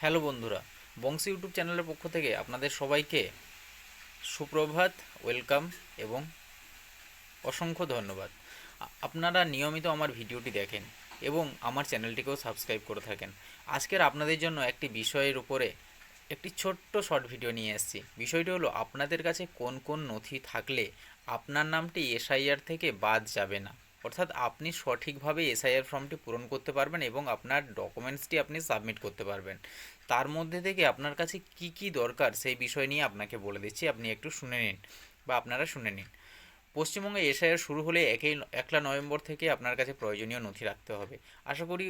Hello বন্ধুরা, Banshi YouTube চ্যানেলের পক্ষ থেকে আপনাদের সবাইকে সুপ্রভাত, ওয়েলকাম এবং অসংখ্য ধন্যবাদ। আপনারা নিয়মিত আমার ভিডিওটি দেখেন এবং আমার চ্যানেলটিকেও সাবস্ক্রাইব করে থাকেন। আজকের আপনাদের জন্য একটি বিষয়ের উপরে একটি ছোট্ট শর্ট ভিডিও নিয়ে এসেছি। বিষয়টি হলো, আপনাদের কাছে কোন কোন নথি থাকলে আপনার নামটি এসআইআর থেকে বাদ যাবে না? অর্থাৎ আপনি সঠিকভাবে এসআইআর ফর্মটি পূরণ করতে পারবেন এবং আপনার ডকুমেন্টসটি আপনি সাবমিট করতে পারবেন। তার মধ্যে থেকে আপনার কাছে কি কি দরকার সেই বিষয় নিয়ে আপনাকে বলে দিচ্ছি, আপনি একটু শুনে নিন বা আপনারা শুনে নিন। পশ্চিমবঙ্গে এসআইআর শুরু হলে একই একলা নভেম্বর থেকে আপনার কাছে প্রয়োজনীয় নথি রাখতে হবে। আশা করি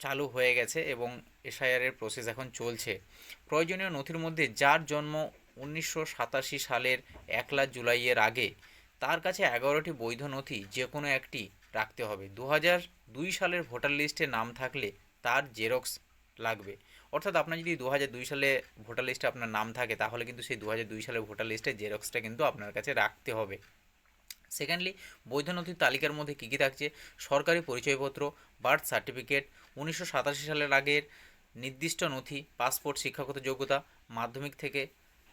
চালু হয়ে গেছে এবং এসআইআরের প্রসেস এখন চলছে। প্রয়োজনীয় নথির মধ্যে যার জন্ম উনিশশো সাতাশি সালের একলা জুলাইয়ের আগে তার কাছে এগারোটি বৈধ নথি যে কোনো একটি রাখতে হবে। দু হাজার দুই সালের ভোটার লিস্টে নাম থাকলে তার জেরক্স লাগবে। অর্থাৎ আপনার যদি দু হাজার দুই সালে ভোটার লিস্টে আপনার নাম থাকে, তাহলে কিন্তু সেই দু হাজার দুই সালের ভোটার লিস্টের জেরক্সটা কিন্তু আপনার কাছে রাখতে হবে। সেকেন্ডলি বৈধ নথির তালিকার মধ্যে কী কী থাকছে? সরকারি পরিচয়পত্র বার্থ সার্টিফিকেট উনিশশো সাতাশি সালের আগের নির্দিষ্ট নথি পাসপোর্ট শিক্ষাগত যোগ্যতা, মাধ্যমিক থেকে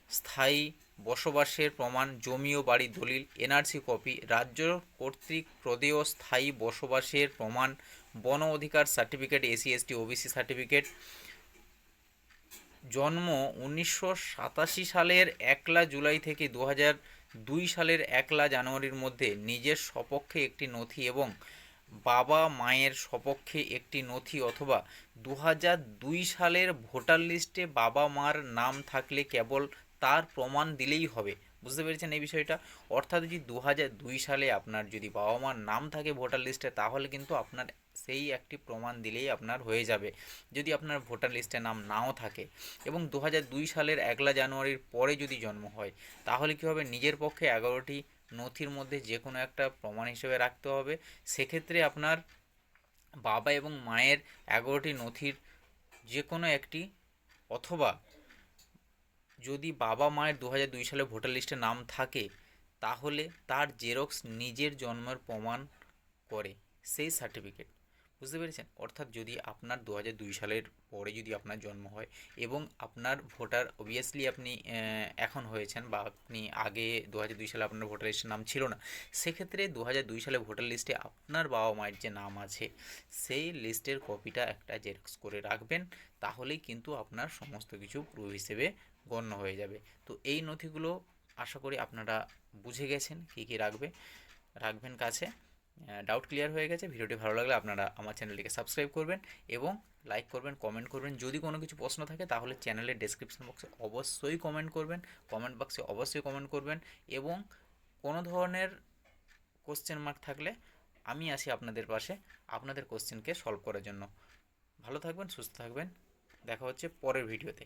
স্থায়ী বসবাসের প্রমাণ, জমি ও বাড়ির দলিল এনআরসি কপি রাজ্য কর্তৃক প্রদেয় স্থায়ী বসবাসের প্রমাণ, বন অধিকার certificate SC ST OBC certificate জন্ম উনিশশো সাতাশি সালের একলা জুলাই থেকে দু দুই সালের একলা জানুয়ারির মধ্যে নিজের সপক্ষে একটি নথি এবং বাবা মায়ের সপক্ষে একটি নথি অথবা দু দুই সালের ভোটার লিস্টে বাবা মার নাম থাকলে কেবল তার প্রমাণ দিলেই হবে। বুঝতে পেরেছেন এই বিষয়টা? অর্থাৎ যদি দু দুই সালে আপনার যদি বাবা মার নাম থাকে ভোটার লিস্টে, তাহলে কিন্তু আপনার সেই একটি প্রমাণ দিলেই আপনার হয়ে যাবে, যদি আপনার ভোটার লিস্টে নাম নাও থাকে। এবং দু দুই সালের একলা জানুয়ারির পরে যদি জন্ম হয়, তাহলে কী হবে? নিজের পক্ষে এগারোটি নথির মধ্যে যে কোনো একটা প্রমাণ হিসেবে রাখতে হবে। সেক্ষেত্রে আপনার বাবা এবং মায়ের এগারোটি নথির যে কোনো একটি অথবা যদি বাবা মায়ের দু হাজার দুই সালে ভোটার লিস্টে নাম থাকে, তাহলে তার জেরক্স নিজের জন্মের প্রমাণ করে, সেই সার্টিফিকেট। বুঝতে পেরেছেন? অর্থাৎ যদি আপনার দু হাজার দুই সালের পরে যদি আপনার জন্ম হয় এবং আপনার ভোটার অবভিয়াসলি আপনি এখন হয়েছেন বা আপনি আগে দু হাজার দুই সালে আপনার ভোটার লিস্টের নাম ছিল না, সেক্ষেত্রে দু হাজার দুই সালে ভোটার লিস্টে আপনার বাবা মায়ের যে নাম আছে, সেই লিস্টের কপিটা একটা জেরক্স করে রাখবেন, তাহলেই কিন্তু আপনার সমস্ত কিছু প্রুফ হিসেবে গণ্য হয়ে যাবে। তো এই নথিগুলো আশা করি আপনারা বুঝে গেছেন, কী কী রাখবে, রাখবেন কাছে। ডাউট ক্লিয়ার হয়ে গেছে ভিডিওটি ভালো লাগলে আপনারা আমার চ্যানেলটিকে সাবস্ক্রাইব করবেন এবং লাইক করবেন কমেন্ট করবেন। যদি কোনো কিছু প্রশ্ন থাকে, তাহলে চ্যানেলের ডেসক্রিপশন বক্সে অবশ্যই কমেন্ট করবেন কমেন্ট বক্সে অবশ্যই কমেন্ট করবেন এবং কোনো ধরনের কোশ্চেন মার্ক থাকলে আমি আসি আপনাদের পাশে, আপনাদের কোশ্চেনকে সলভ করার জন্য। ভালো থাকবেন, সুস্থ থাকবেন, দেখা হচ্ছে পরের ভিডিওতে